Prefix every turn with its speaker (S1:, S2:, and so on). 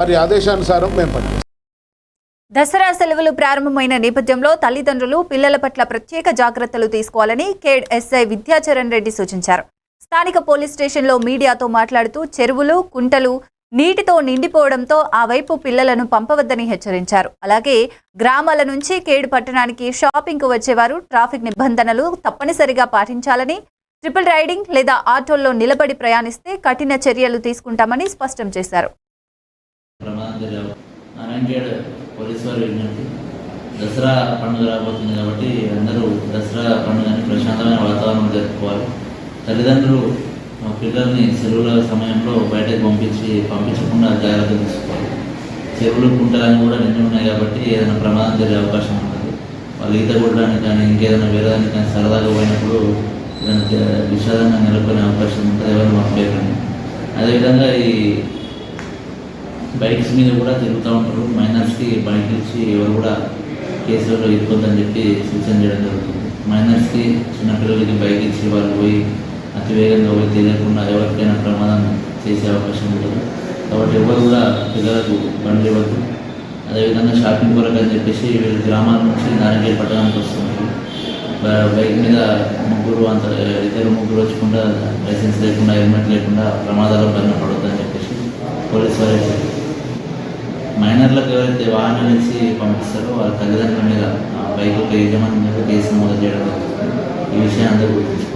S1: వారి ఆదేశానుసారం మేము పనిచేస్తాం.
S2: దసరా సెలవులు ప్రారంభమైన నేపథ్యంలో తల్లిదండ్రులు పిల్లల పట్ల ప్రత్యేక జాగ్రత్తలు తీసుకోవాలని కేడ్ ఎస్ఐ విద్యాచరణ్ రెడ్డి సూచించారు. స్థానిక పోలీస్ స్టేషన్లో మీడియాతో మాట్లాడుతూ చెరువులు కుంటలు నీటితో నిండిపోవడంతో ఆ వైపు పిల్లలను పంపవద్దని హెచ్చరించారు. అలాగే గ్రామాల నుంచి కేడు పట్టణానికి షాపింగ్కు వచ్చేవారు ట్రాఫిక్ నిబంధనలు తప్పనిసరిగా పాటించాలని ట్రిపుల్ రైడింగ్ లేదా ఆటోల్లో నిలబడి ప్రయాణిస్తే కఠిన చర్యలు తీసుకుంటామని స్పష్టం చేశారు.
S3: ప్రమాదం నారాయణగేడ్ పోలీసు వారి విజ్ఞప్తి. దసరా పండుగ రాబోతుంది కాబట్టి అందరూ దసరా పండుగని ప్రశాంతమైన వాతావరణం జరుపుకోవాలి. తల్లిదండ్రులు మా పిల్లల్ని సెలవుల సమయంలో బయటకు పంపించి పంపించకుండా జాగ్రత్త తీసుకోవాలి. చెరువులు కుంటలని కూడా నిండి ఉన్నాయి కాబట్టి ఏదైనా ప్రమాదం జరిగే అవకాశం ఉంటుంది. వాళ్ళు ఈత కొట్టడానికి కానీ ఇంకేదైనా వేరేదానికి కానీ సరదాగా పోయినప్పుడు విషాదంగా నెలకొనే అవకాశం ఉంటుంది. ఎవరు పంపేయకండి అదేవిధంగా ఈ బైక్స్ మీద కూడా తిరుగుతూ ఉంటారు. మైనర్స్కి బైక్ ఇచ్చి ఎవరు కూడా కేసులలో ఇరుకొద్దని చెప్పి సూచన చేయడం జరుగుతుంది. మైనర్స్కి చిన్నపిల్లలకి బైక్ ఇచ్చి వాళ్ళు పోయి అతి వేగంగా పోయి తెలియకుండా ఎవరికైనా ప్రమాదం చేసే అవకాశం ఉంటుంది. కాబట్టి ఎవరు కూడా పిల్లలకు బండ్లు ఇవ్వద్దు. అదేవిధంగా షాపింగ్ కొరకు అని చెప్పేసి వీళ్ళు గ్రామాల నుంచి నారాయణ పట్టణానికి వస్తున్నారు. బైక్ మీద ముగ్గురు అంత ఇద్దరు ముగ్గురు వచ్చకుండా లైసెన్స్ లేకుండా హెల్మెట్ లేకుండా ప్రమాదాల బారిన పడుతుంది చెప్పేసి పోలీసు వారు చెప్పారు. మైనర్లకు ఎవరైతే వాహనాలు ఇచ్చి పంపిస్తారో వాళ్ళ తల్లిదండ్రుల మీద ఆ బైక్ యొక్క యజమాని మీద కేసు నమోదు చేయడం ఈ విషయాన్ని అందరూ గుర్తించారు